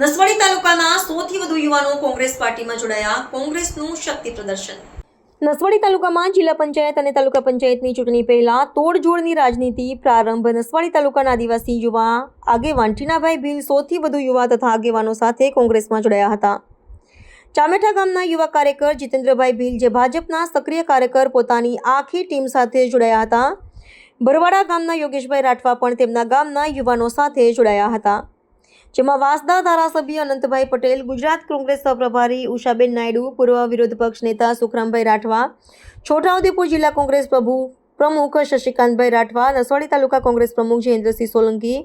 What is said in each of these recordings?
નસવાડી તાલુકાના સોથી વધુ યુવાનો કોંગ્રેસ પાર્ટીમાં જોડાયા. કોંગ્રેસનું શક્તિ પ્રદર્શન. નસવાડી તાલુકામાં જિલ્લા પંચાયત અને તાલુકા પંચાયતની ચૂંટણી પહેલા તોડજોડની રાજનીતિ પ્રારંભ નસવાડી તાલુકાના આદિવાસી યુવા આગેવાન ટીનાભાઈ ભીલ સૌથી વધુ યુવા તથા આગેવાનો સાથે કોંગ્રેસમાં જોડાયા હતા. ચામેઠા ગામના યુવા કાર્યકર જીતેન્દ્રભાઈ ભીલ, જે ભાજપના સક્રિય કાર્યકર, પોતાની આખી ટીમ સાથે જોડાયા હતા. બરવાડા ગામના યોગેશભાઈ રાઠવા પણ તેમના ગામના યુવાનો સાથે જોડાયા હતા. જેમાં વાસદા ધારાસભ્ય અનંતભાઈ પટેલ, ગુજરાત કોંગ્રેસ સહપ્રભારી ઉષાબેન નાયડુ, પૂર્વ વિરોધ પક્ષ નેતા સુખરામભાઈ રાઠવા, છોટાઉદેપુર જિલ્લા કોંગ્રેસ પ્રભુ પ્રમુખ શશિકાંતભાઈ રાઠવા, નસવાડી તાલુકા કોંગ્રેસ પ્રમુખ જયેન્દ્રસિંહ સોલંકી,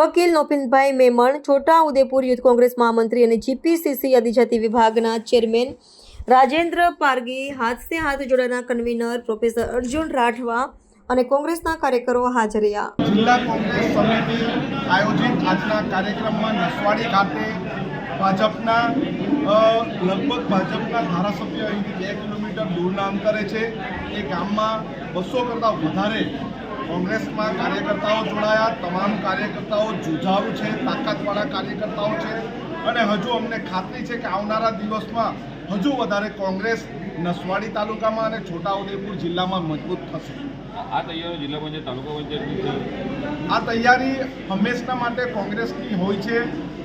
વકીલ નોપિનભાઈ મેમણ, છોટાઉદેપુર યુથ કોંગ્રેસ મહામંત્રી અને જીપીસીસી આદિજાતિ વિભાગના ચેરમેન રાજેન્દ્ર પારગી હાથ સે હાથ જોડાના કન્વીનર પ્રોફેસર અર્જુન રાઠવા અને કોંગ્રેસના કાર્યકરો હાજર રહ્યા. જિલ્લા કોંગ્રેસ સમિતિ આયોજિત આજના કાર્યક્રમમાં નસવાડી ખાતે ભાજપના લગભગ ભાજપના ધારાસભ્ય અહીંથી બે કિલોમીટર દૂરના અંતરે છે. એ ગામમાં બસો કરતાં વધારે કોંગ્રેસમાં કાર્યકર્તાઓ જોડાયા. તમામ કાર્યકર્તાઓ જુઝારુ છે, તાકાતવાળા કાર્યકર્તાઓ છે. અને હજુ અમને ખાતરી છે કે આવનારા દિવસમાં હજુ વધારે કોંગ્રેસ નસવાડી તાલુકામાં અને છોટાઉદેપુર જિલ્લામાં મજબૂત થશે. આ તૈયારી જિલ્લા પંચાયત તાલુકા પંચાયત આ તૈયારી હંમેશના માટે કોંગ્રેસની હોય છે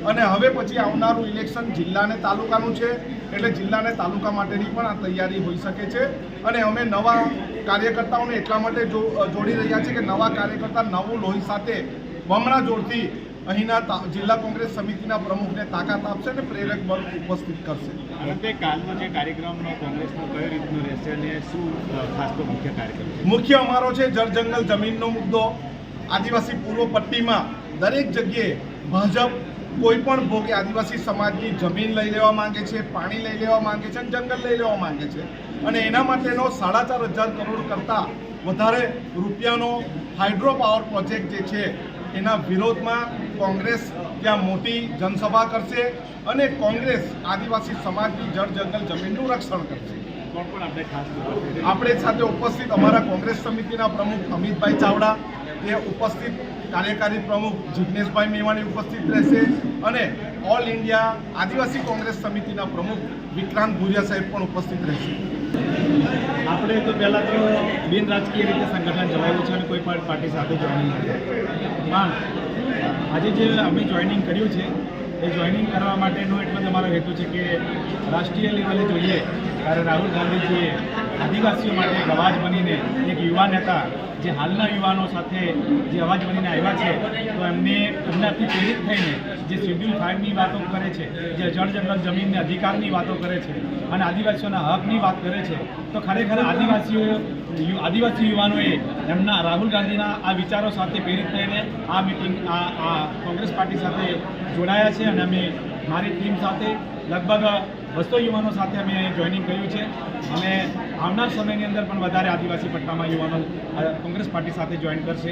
અને હવે પછી આવનારું ઇલેક્શન જિલ્લાને તાલુકાનું છે એટલે જિલ્લાને તાલુકા માટેની પણ આ તૈયારી હોઈ શકે છે અને અમે નવા કાર્યકર્તાઓને એટલા માટે જોડી રહ્યા છીએ કે નવા કાર્યકર્તા નવું લોહી સાથે બમણા જોડથી અહીંના જિલ્લા કોંગ્રેસ સમિતિના પ્રમુખને તાકાત આપશે અને પ્રેરક બળ ઉપસ્થિત કરશે. અંતે કાલનો જે કાર્યક્રમનો કોંગ્રેસનો કયો રીતનો રહેશે અને શું ખાસ તો મુખ્ય કાર્યક્રમ મુખ્ય અમારો છે જળ જંગલ જમીનનો મુદ્દો. આદિવાસી પૂર્વ પટ્ટીમાં દરેક જગ્યાએ ભાજપ કોઈ પણ ભોગે આદિવાસી સમાજની જમીન લઈ લેવા માંગે છે પાણી લઈ લેવા માંગે છે અને જંગલ લઈ લેવા માંગે છે. અને એના માટેનો સાડા ચાર હજાર કરોડ કરતાં વધારે રૂપિયાનો હાઇડ્રો પાવર પ્રોજેક્ટ જે છે એના વિરોધમાં કોંગ્રેસ ત્યાં મોટી જનસભા કરશે અને કોંગ્રેસ આદિવાસી સમાજની જળ જંગલ જમીનનું રક્ષણ કરશે. આપણે સાથે ઉપસ્થિત અમારા કોંગ્રેસ સમિતિના પ્રમુખ અમિતભાઈ ચાવડા તે ઉપસ્થિત કાર્યકારી પ્રમુખ જિજ્ઞેશભાઈ મેવાણી ઉપસ્થિત રહેશે અને ઓલ ઇન્ડિયા આદિવાસી કોંગ્રેસ સમિતિના પ્રમુખ વિક્રાંત ભુરિયા સાહેબ પણ ઉપસ્થિત રહેશે. આપણે તો પહેલાં તો બિન રાજકીય રીતે સંગઠન ચલાવ્યું છે અને કોઈ પણ પાર્ટી સાથે જોઈનિંગ પણ આજે જે અમે જોઈનિંગ કર્યું છે, એ જોઈનિંગ કરવા માટેનો એટલો જ અમારો હેતુ છે કે રાષ્ટ્રીય લેવલે જોઈએ. ત્યારે રાહુલ ગાંધીજીએ આદિવાસીઓ માટે એક અવાજ બનીને એક યુવા નેતા જે હાલના યુવાનો સાથે જે અવાજ બનીને આવ્યા છે, તો એમને એમનાથી પ્રેરિત થઈને જે શેડ્યુલ ફાઇવની વાતો કરે છે, જે જળ જંગલ જમીનને અધિકારની વાતો કરે છે અને આદિવાસીઓના હકની વાત કરે છે, તો ખરેખર આદિવાસીઓ આદિવાસી યુવાનોએ એમના રાહુલ ગાંધીના આ વિચારો સાથે પ્રેરિત થઈને આ મિટિંગ, આ આ કોંગ્રેસ પાર્ટી સાથે જોડાયા છે અને અમે, મારી ટીમ સાથે લગભગ બસો યુવાનો સાથે અમે જોઈનિંગ કર્યું છે. અને આવનાર સમયની અંદર પણ વધારે આદિવાસી પટ્ટામાં યુવાનો કોંગ્રેસ પાર્ટી સાથે જોઈન કરશે.